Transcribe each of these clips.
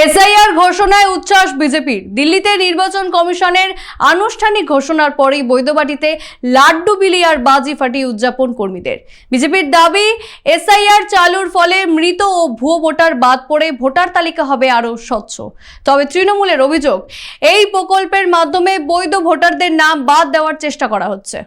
SIR ঘোষণায় উচ্ছ্বাস বিজেপির। দিল্লিতে নির্বাচন কমিশনের আনুষ্ঠানিক ঘোষণার পরেই বৈধবাটিতে লাড্ডু, বিলি আর বাজি ফাটিয়ে উদযাপন কর্মীদের। বিজেপির দাবি, এসআইআর চালুর ফলে মৃত ও ভুয়ো ভোটার বাদ পড়ে ভোটার তালিকা হবে আরও স্বচ্ছ। তবে তৃণমূলের অভিযোগ, এই প্রকল্পের মাধ্যমে বৈধ ভোটারদের নাম বাদ দেওয়ার চেষ্টা করা হচ্ছে।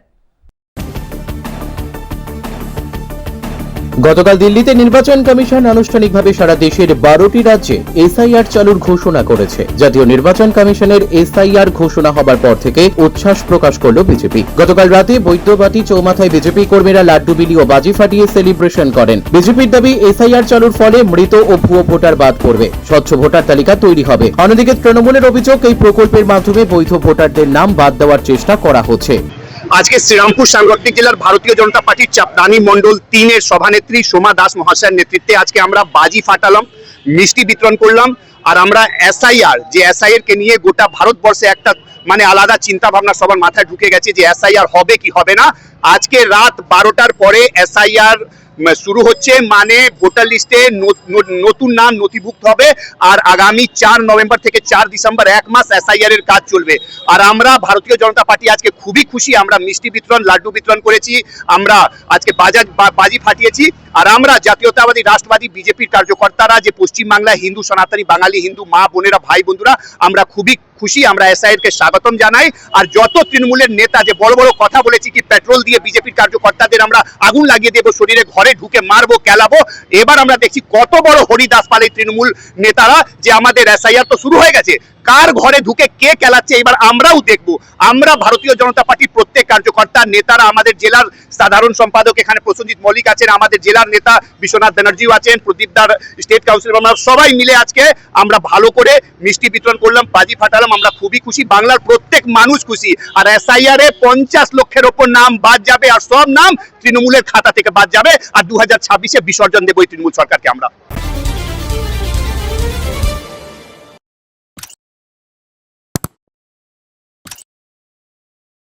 গতকাল দিল্লিতে নির্বাচন কমিশন আনুষ্ঠানিকভাবে সারা দেশের বারোটি রাজ্যে এসআইআর চালুর ঘোষণা করেছে। জাতীয় নির্বাচন কমিশনের এসআইআর ঘোষণা হবার পর থেকে উচ্ছ্বাস প্রকাশ করল বিজেপি। গতকাল রাতে বৈদ্যবাটি চৌমাথায় বিজেপি কর্মীরা লাড্ডু বিলি ও বাজি ফাটিয়ে সেলিব্রেশন করেন। বিজেপির দাবি, এসআইআর চালুর ফলে মৃত ও ভুয়ো ভোটার বাদ পড়বে। স্বচ্ছ ভোটার তালিকা তৈরি হবে। অন্যদিকে তৃণমূলের অভিযোগ, এই প্রকল্পের মাধ্যমে বৈধ ভোটারদের নাম বাদ দেওয়ার চেষ্টা করা হচ্ছে। আজকে শ্রীরামপুর সাংগঠনিক জেলার ভারতীয় জনতা পার্টির চাপদানি মন্ডল তিনের সভানেত্রী সোমা দাস মহাশয়ের নেতৃত্বে আজকে আমরা বাজি ফাটালাম, মিষ্টি বিতরণ করলাম, আর আমরা এসআইআর, যে এসআইআর কে নিয়ে গোটা ভারতবর্ষে একটা মানে আলাদা চিন্তা ভাবনা সবার মাথায় ঢুকে গেছে যে এসআইআর হবে কি হবে না। আজকে রাত বারোটার পরে এসআইআর শুরু হচ্ছে মানে ভোটার লিস্টে নতুন নাম নথিভুক্ত হবে আর আগামী চার নভেম্বর থেকে চার ডিসেম্বর এক মাস এসআইআর এর কাজ চলবে। আর আমরা ভারতীয় জনতা পার্টি আজকে খুবই খুশি, আমরা মিষ্টি বিতরণ, লাড্ডু বিতরণ করেছি, আমরা আজকে বাজার বাজি ফাটিয়েছি, আর আমরা জাতীয়তাবাদী, রাষ্ট্রবাদী, বিজেপির কার্যকর্তারা, যে পশ্চিমবাংলায় হিন্দু, সনাতনী, বাঙালি, হিন্দু মা বোনেরা, ভাই বন্ধুরা আমরা খুবই খুশি। আমরা এসআইআর কে স্বাগতম জানাই। আর যত তৃণমূলের নেতা যে বড় বড় কথা বলেছি কি পেট্রোল দিয়ে বিজেপির কার্যকর্তাদের আমরা আগুন লাগিয়ে দেবো, শরীরে ঘরে ঢুকে মারবো, কেলাবো, এবার আমরা দেখছি কত বড় হরিদাস পাল এই তৃণমূল নেতারা যে আমাদের এসআইআর তো শুরু হয়ে গেছে। কার ঘরে ঢুকে কে কেলাচ্ছে, এবার আমরাও দেখব। আমরা ভারতীয় জনতা পার্টির প্রত্যেক কার্যকর্তা, নেতারা আমাদের জেলার সাধারণ সম্পাদক এখানে প্রসঞ্জিৎ মল্লিক আছেন, আমাদের জেলার নেতা বিশ্বনাথ ব্যানার্জিও আছেন প্রদীপ দার স্টেট কাউন্সিলর আমরা সবাই মিলে আজকে আমরা ভালো করে মিষ্টি বিতরণ করলাম, বাজি ফাটালাম। আমরা খুবই খুশি। বাংলার প্রত্যেক মানুষ খুশি। আর এসআইআর এ পঞ্চাশ লক্ষের ওপর নাম বাদ যাবে, আর সব নাম তৃণমূলের খাতা থেকে বাদ যাবে। আর দু হাজার ছাব্বিশে বিসর্জন দেবো এই তৃণমূল সরকারকে আমরা।